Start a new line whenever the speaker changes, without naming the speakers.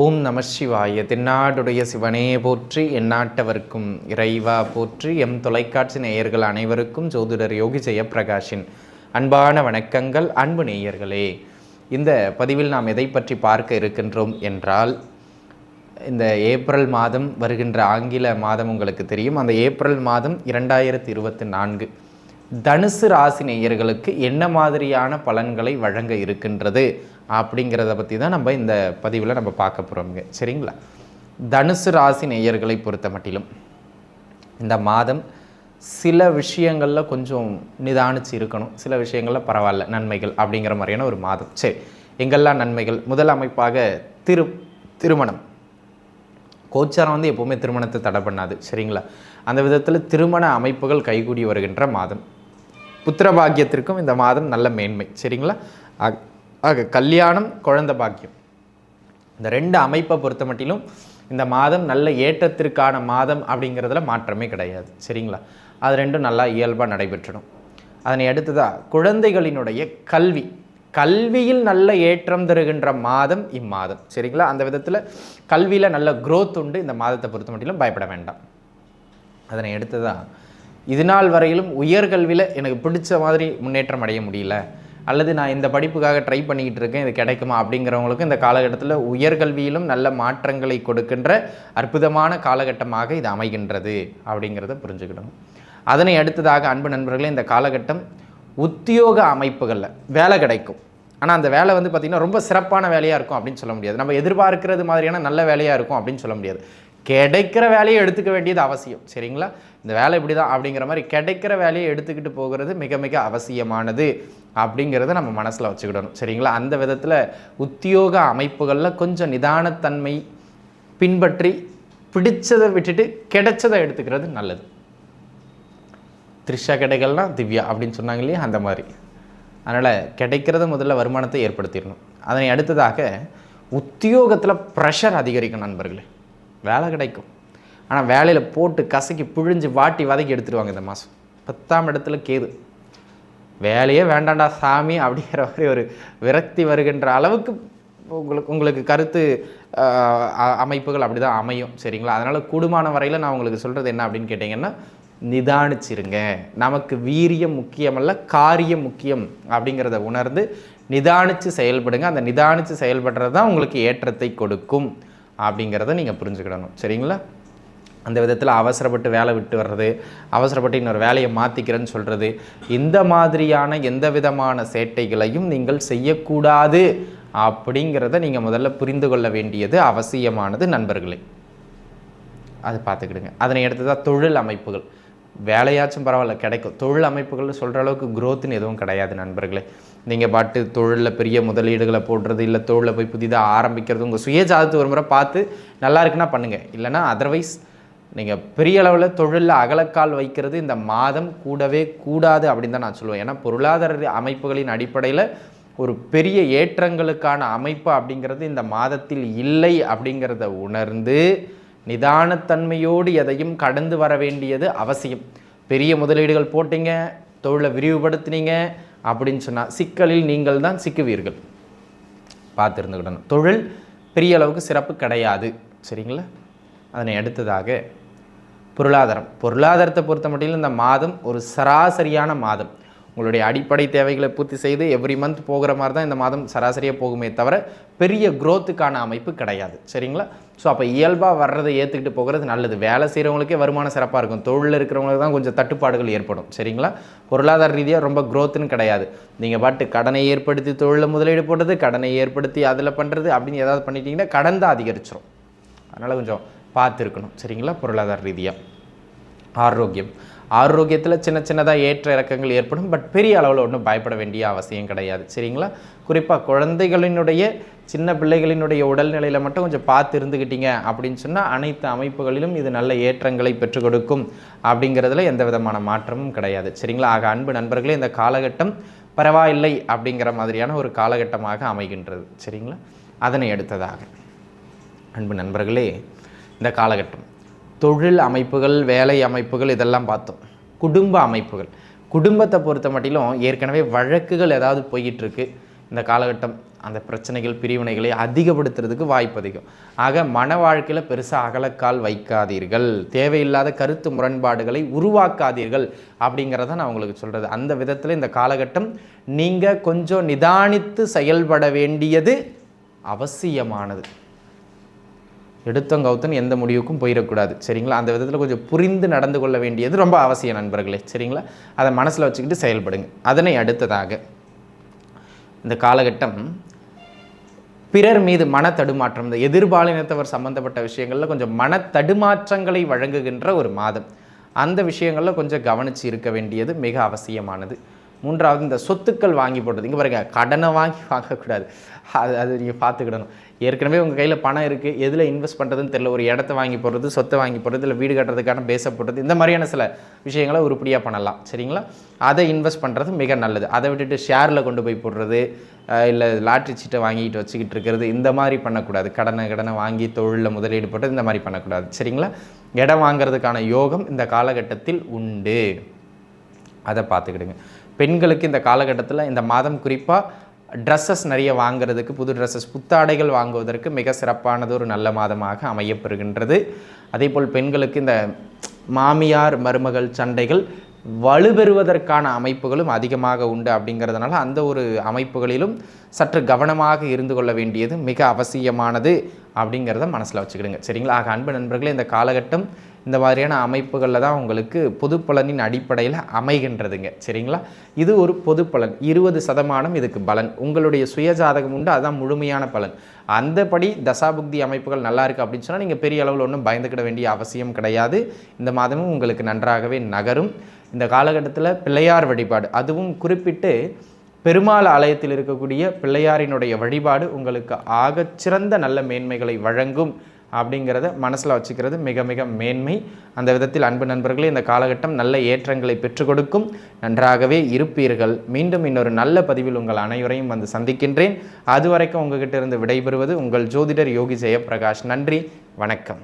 ஓம் நம சிவாய. தென்னாடுடைய சிவனே போற்றி எந்நாட்டவர்க்கும் இறைவா போற்றி எம் தொலைக்காட்சி நேயர்கள் அனைவருக்கும் ஜோதிடர் யோகி ஜெயப்பிரகாஷின் அன்பான வணக்கங்கள் அன்பு நேயர்களே. இந்த பதிவில் நாம் எதை பற்றி பார்க்க இருக்கின்றோம் என்றால் இந்த ஏப்ரல் மாதம் வருகின்ற ஆங்கில மாதம் உங்களுக்கு தெரியும். அந்த ஏப்ரல் மாதம் இரண்டாயிரத்தி இருபத்தி நான்கு தனுசு ராசி நேயர்களுக்கு என்ன மாதிரியான பலன்களை வழங்க இருக்கின்றது? அப்படிங்கிறத பற்றி தான் நம்ம இந்த பதிவில் நம்ம பார்க்க போகிறோங்க சரிங்களா? தனுசு ராசி நேயர்களை பொறுத்த மட்டிலும் இந்த மாதம் சில விஷயங்களில் கொஞ்சம் நிதானிச்சு இருக்கணும். சில விஷயங்களில் பரவாயில்ல நன்மைகள் அப்படிங்கிற மாதிரியான ஒரு மாதம். சரி எங்கெல்லாம் நன்மைகள்? முதல் அமைப்பாக திரு திருமணம். கோச்சாரம் வந்து எப்போவுமே திருமணத்தை தடை பண்ணாது. சரிங்களா? அந்த விதத்தில் திருமண அமைப்புகள் கைகூடி வருகின்ற மாதம். புத்திர பாக்கியத்திற்கும் இந்த மாதம் நல்ல மேன்மை. சரிங்களா? ஆக- கல்யாணம் குழந்த பாக்கியம். இந்த ரெண்டு அமைப்பை பொறுத்த மட்டிலும் இந்த மாதம் நல்ல ஏற்றத்திற்கான மாதம் அப்படிங்கிறதுல மாற்றமே கிடையாது. சரிங்களா? அது ரெண்டும் நல்லா இயல்பாக நடைபெற்றிடும் அதனை அடுத்ததாக குழந்தைகளினுடைய கல்வி. கல்வியில் நல்ல ஏற்றம் தருகின்ற மாதம் இம்மாதம். சரிங்களா? அந்த விதத்தில் கல்வியில் நல்ல க்ரோத் உண்டு. இந்த மாதத்தை பொறுத்த மட்டிலும் பயப்பட வேண்டாம். அதனை அடுத்ததாக இது நாள் வரையிலும் உயர்கல்வியில் எனக்கு பிடிச்ச மாதிரி முன்னேற்றம் அடைய முடியல. அல்லது நான் இந்த படிப்புக்காக ட்ரை பண்ணிக்கிட்டு இருக்கேன் இது கிடைக்குமா அப்படிங்கிறவங்களுக்கு இந்த காலகட்டத்தில் உயர்கல்வியிலும் நல்ல மாற்றங்களை கொடுக்கின்ற அற்புதமான காலகட்டமாக இது அமைகின்றது அப்படிங்கிறத புரிஞ்சுக்கிடணும். அதனை அடுத்ததாக அன்பு நண்பர்களே இந்த காலகட்டம் உத்தியோக அமைப்புகளில் வேலை கிடைக்கும். ஆனால் அந்த வேலை வந்து பார்த்திங்கன்னா ரொம்ப சிறப்பான வேலையாக இருக்கும் அப்படின்னு சொல்ல முடியாது. நம்ம எதிர்பார்க்கிறது மாதிரியான நல்ல வேலையாக இருக்கும் அப்படின்னு சொல்ல முடியாது. கிடைக்கிற வேலையை எடுத்துக்க வேண்டியது அவசியம். சரிங்களா? இந்த வேலை இப்படி தான் அப்படிங்கிற மாதிரி கிடைக்கிற வேலையை எடுத்துக்கிட்டு போகிறது மிக மிக அவசியமானது அப்படிங்கிறத நம்ம மனசில் வச்சுக்கிடணும். சரிங்களா? அந்த விதத்தில் உத்தியோக அமைப்புகளில் கொஞ்சம் நிதானத்தன்மை பின்பற்றி பிடிச்சதை விட்டுட்டு கிடைச்சதை எடுத்துக்கிறது நல்லது. த்ரிஷா கிடைகள்னால் திவ்யா அப்படின்னு சொன்னாங்க இல்லையா? அந்த மாதிரி. அதனால் கிடைக்கிறத முதல்ல வருமானத்தை ஏற்படுத்திடணும். அதனை அடுத்ததாக உத்தியோகத்தில் ப்ரெஷர் அதிகரிக்கும் நண்பர்களே. வேலை கிடைக்கும். ஆனால் வேலையில் போட்டு கசக்கி புழிஞ்சு வாட்டி வதக்கி எடுத்துருவாங்க இந்த மாதம் பத்தாம் இடத்துல கேது. வேலையே வேண்டாண்டா சாமி அப்படிங்கிற மாதிரி ஒரு விரக்தி வருகின்ற அளவுக்கு உங்களுக்கு உங்களுக்கு கருத்து அமைப்புகள் அப்படி தான் அமையும். சரிங்களா? அதனால் கூடுமான வரையில் நான் உங்களுக்கு சொல்கிறது என்ன அப்படின்னு கேட்டிங்கன்னா நிதானிச்சிருங்க. நமக்கு வீரியம் முக்கியமல்ல காரியம் முக்கியம் அப்படிங்கிறத உணர்ந்து நிதானித்து செயல்படுங்க. அந்த நிதானித்து செயல்படுறது தான் உங்களுக்கு ஏற்றத்தை கொடுக்கும். அப்படிங்கிறத நீங்கள் புரிஞ்சுக்கிடணும். சரிங்களா? அந்த விதத்தில் அவசரப்பட்டு வேலை விட்டு வர்றது அவசரப்பட்டு இன்னொரு வேலையை மாற்றிக்கிறேன்னு சொல்கிறது இந்த மாதிரியான எந்த விதமான சேட்டைகளையும் நீங்கள் செய்யக்கூடாது அப்படிங்கிறத நீங்கள் முதல்ல புரிந்து கொள்ள வேண்டியது அவசியமானது நண்பர்களே. அது பார்த்துக்கிடுங்க. அதனை அடுத்ததாக தொழில் அமைப்புகள். வேலையாச்சும் பரவாயில்ல கிடைக்கும். தொழில் அமைப்புகள்னு சொல்கிற அளவுக்கு குரோத்துன்னு எதுவும் கிடையாது நண்பர்களே. நீங்கள் பாட்டு தொழிலில் பெரிய முதலீடுகளை போடுறது இல்லை தொழிலில் போய் புதிதாக ஆரம்பிக்கிறது உங்கள் சுயஜாதத்தை ஒரு முறை பார்த்து நல்லா இருக்குன்னா பண்ணுங்கள் இல்லைன்னா அதர்வைஸ் நீங்கள் பெரிய அளவில் தொழிலில் அகலக்கால் வைக்கிறது இந்த மாதம் கூடவே கூடாது அப்படின்னு தான் நான் சொல்லுவேன். ஏன்னா பொருளாதார அமைப்புகளின் அடிப்படையில் ஒரு பெரிய ஏற்றங்களுக்கான அமைப்பு அப்படிங்கிறது இந்த மாதத்தில் இல்லை அப்படிங்கிறத உணர்ந்து நிதானத்தன்மையோடு எதையும் கடந்து வர வேண்டியது அவசியம். பெரிய முதலீடுகள் போட்டீங்க தொழிலை விரிவுபடுத்தினீங்க அப்படின்னு சொன்னால் சிக்கலில் நீங்கள் தான் சிக்குவீர்கள். பார்த்து இருந்துக்கிடணும் தொழில் பெரிய அளவுக்கு சிறப்பு கிடையாது. சரிங்களா? அதனை அடுத்ததாக பொருளாதாரம். பொருளாதாரத்தை பொறுத்த மட்டிலும் இந்த மாதம் ஒரு சராசரியான மாதம். உங்களுடைய அடிப்படை தேவைகளை பூர்த்தி செய்து எவ்ரி மந்த் போகிற மாதிரி தான் இந்த மாதம் சராசரியாக போகுமே தவிர பெரிய குரோத்துக்கான அமைப்பு கிடையாது. சரிங்களா? ஸோ அப்போ இயல்பாக வர்றதை ஏற்றுக்கிட்டு போகிறது நல்லது. வேலை செய்கிறவங்களுக்கே வருமானம் சிறப்பாக இருக்கும். தொழிலில் இருக்கிறவங்களுக்கு தான் கொஞ்சம் தட்டுப்பாடுகள் ஏற்படும். சரிங்களா? பொருளாதார ரீதியாக ரொம்ப க்ரோத்துன்னு கிடையாது. நீங்கள் பாட்டு கடனை ஏற்படுத்தி தொழிலில் முதலீடு போடுறது கடனை ஏற்படுத்தி அதில் பண்ணுறது அப்படின்னு ஏதாவது பண்ணிட்டீங்கன்னா கடன் தான் அதிகரிச்சிரும். அதனால் கொஞ்சம் பார்த்துருக்கணும். சரிங்களா? பொருளாதார ரீதியாக ஆரோக்கியம். ஆரோக்கியத்தில் சின்ன சின்னதாக ஏற்ற இறக்கங்கள் ஏற்படும் பட் பெரிய அளவில் ஒன்றும் பயப்பட வேண்டிய அவசியம் கிடையாது. சரிங்களா? குறிப்பாக குழந்தைகளினுடைய சின்ன பிள்ளைகளினுடைய உடல்நிலையில் மட்டும் கொஞ்சம் பார்த்து இருந்துக்கிட்டீங்க அப்படின்னு சொன்னால் அனைத்து அமைப்புகளிலும் இது நல்ல ஏற்றங்களை பெற்றுக் கொடுக்கும் அப்படிங்கிறதுல எந்த விதமான மாற்றமும் கிடையாது. சரிங்களா? ஆக அன்பு நண்பர்களே இந்த காலகட்டம் பரவாயில்லை அப்படிங்கிற மாதிரியான ஒரு காலகட்டமாக அமைகின்றது. சரிங்களா? அதனை அடுத்ததாக அன்பு நண்பர்களே இந்த காலகட்டம் தொழில் அமைப்புகள் வேலை அமைப்புகள் இதெல்லாம் பார்த்தோம். குடும்ப அமைப்புகள். குடும்பத்தை பொறுத்த மட்டிலும் ஏற்கனவே வழக்குகள் ஏதாவது போய்கிட்டுருக்கு இந்த காலகட்டம் அந்த பிரச்சனைகள் பிரிவினைகளை அதிகப்படுத்துறதுக்கு வாய்ப்பு அதிகம். ஆக மன வாழ்க்கையில் பெருசாக அகலக்கால் வைக்காதீர்கள். தேவையில்லாத கருத்து முரண்பாடுகளை உருவாக்காதீர்கள் அப்படிங்கிறத நான் உங்களுக்கு சொல்கிறது அந்த விதத்தில் இந்த காலகட்டம் நீங்கள் கொஞ்சம் நிதானித்து செயல்பட வேண்டியது அவசியமானது. எடுத்தங்கவுத்தன் எந்த முடிவுக்கும் போயிடக்கூடாது. சரிங்களா? அந்த விதத்தில் கொஞ்சம் புரிந்து நடந்து கொள்ள வேண்டியது ரொம்ப அவசியம் நண்பர்களே. சரிங்களா? அதை மனசில் வச்சுக்கிட்டு செயல்படுங்க. அதனை அடுத்ததாக இந்த காலகட்டம் பிறர் மீது மன தடுமாற்றம் இந்த எதிர்பாலினத்தவர் சம்பந்தப்பட்ட விஷயங்களில் கொஞ்சம் மன தடுமாற்றங்களை வழங்குகின்ற ஒரு மாதம். அந்த விஷயங்களில் கொஞ்சம் கவனித்து இருக்க வேண்டியது மிக அவசியமானது. மூன்றாவது இந்த சொத்துக்கள் வாங்கி போடுறது. இங்கே பாருங்கள் கடனை வாங்கி வாங்கக்கூடாது. அது அது நீங்கள் பார்த்துக்கிடணும். ஏற்கனவே உங்கள் கையில் பணம் இருக்குது எதில் இன்வெஸ்ட் பண்ணுறதுன்னு தெரியல. ஒரு இடத்த வாங்கி போடுறது சொத்தை வாங்கி போடுறது இல்லை வீடு கட்டுறதுக்கான பேச போடுறது. இந்த மாதிரியான சில விஷயங்களை உருப்படியாக பண்ணலாம். சரிங்களா? அதை இன்வெஸ்ட் பண்ணுறது மிக நல்லது. அதை விட்டுட்டு ஷேரில் கொண்டு போய் போடுறது இல்லை லாட்ரி சீட்டை வாங்கிட்டு வச்சுக்கிட்டு இருக்கிறது இந்த மாதிரி பண்ணக்கூடாது. கடனை கடனை வாங்கி தொழிலில் முதலீடு போட்டு இந்த மாதிரி பண்ணக்கூடாது. சரிங்களா? இடம் வாங்குறதுக்கான யோகம் இந்த காலகட்டத்தில் உண்டு. அதை பார்த்துக்கிடுங்க. பெண்களுக்கு இந்த காலகட்டத்தில் இந்த மாதம் குறிப்பாக ட்ரெஸ்ஸஸ் நிறைய வாங்குறதுக்கு புது ட்ரெஸ்ஸஸ் புத்தாடைகள் வாங்குவதற்கு மிக சிறப்பானது ஒரு நல்ல மாதமாக அமையப்பெறுகின்றது. அதேபோல் பெண்களுக்கு இந்த மாமியார் மருமகள் சண்டைகள் வலுப்பெறுவதற்கான அமைப்புகளும் அதிகமாக உண்டு அப்படிங்கிறதுனால அந்த ஒரு அமைப்புகளிலும் சற்று கவனமாக இருந்து கொள்ள வேண்டியது மிக அவசியமானது அப்படிங்கிறத மனசில் வச்சுக்கிடுங்க. சரிங்களா? ஆக அன்பு நண்பர்களே இந்த காலகட்டம் இந்த மாதிரியான அமைப்புகளில் தான் உங்களுக்கு பொது பலனின் அடிப்படையில் அமைகின்றதுங்க. சரிங்களா? இது ஒரு பொது பலன் இருபது சதமானம் இதுக்கு பலன். உங்களுடைய சுயஜாதகம் உண்டு அதுதான் முழுமையான பலன். அந்தபடி தசாபுக்தி அமைப்புகள் நல்லா இருக்குது அப்படின்னு சொன்னால் நீங்கள் பெரிய அளவில் ஒன்றும் பயந்துக்கிட வேண்டிய அவசியம் கிடையாது. இந்த மாதமும் உங்களுக்கு நன்றாகவே நகரும். இந்த காலகட்டத்தில் பிள்ளையார் வழிபாடு அதுவும் குறிப்பிட்டு பெருமாள் ஆலயத்தில் இருக்கக்கூடிய பிள்ளையாரினுடைய வழிபாடு உங்களுக்கு ஆகச்சிறந்த நல்ல மேன்மைகளை வழங்கும். அப்படிங்கிறத மனசில் வச்சுக்கிறது மிக மிக மேன்மை. அந்த விதத்தில் அன்பு நண்பர்களே இந்த காலகட்டம் நல்ல ஏற்றங்களை பெற்றுக் கொடுக்கும். நன்றாகவே இருப்பீர்கள். மீண்டும் இன்னொரு நல்ல பதிவில் உங்கள் அனைவரையும் வந்து சந்திக்கின்றேன். அதுவரைக்கும் உங்ககிட்ட இருந்து விடைபெறுவது உங்கள் ஜோதிடர் யோகி ஜெயபிரகாஷ் நன்றி வணக்கம்.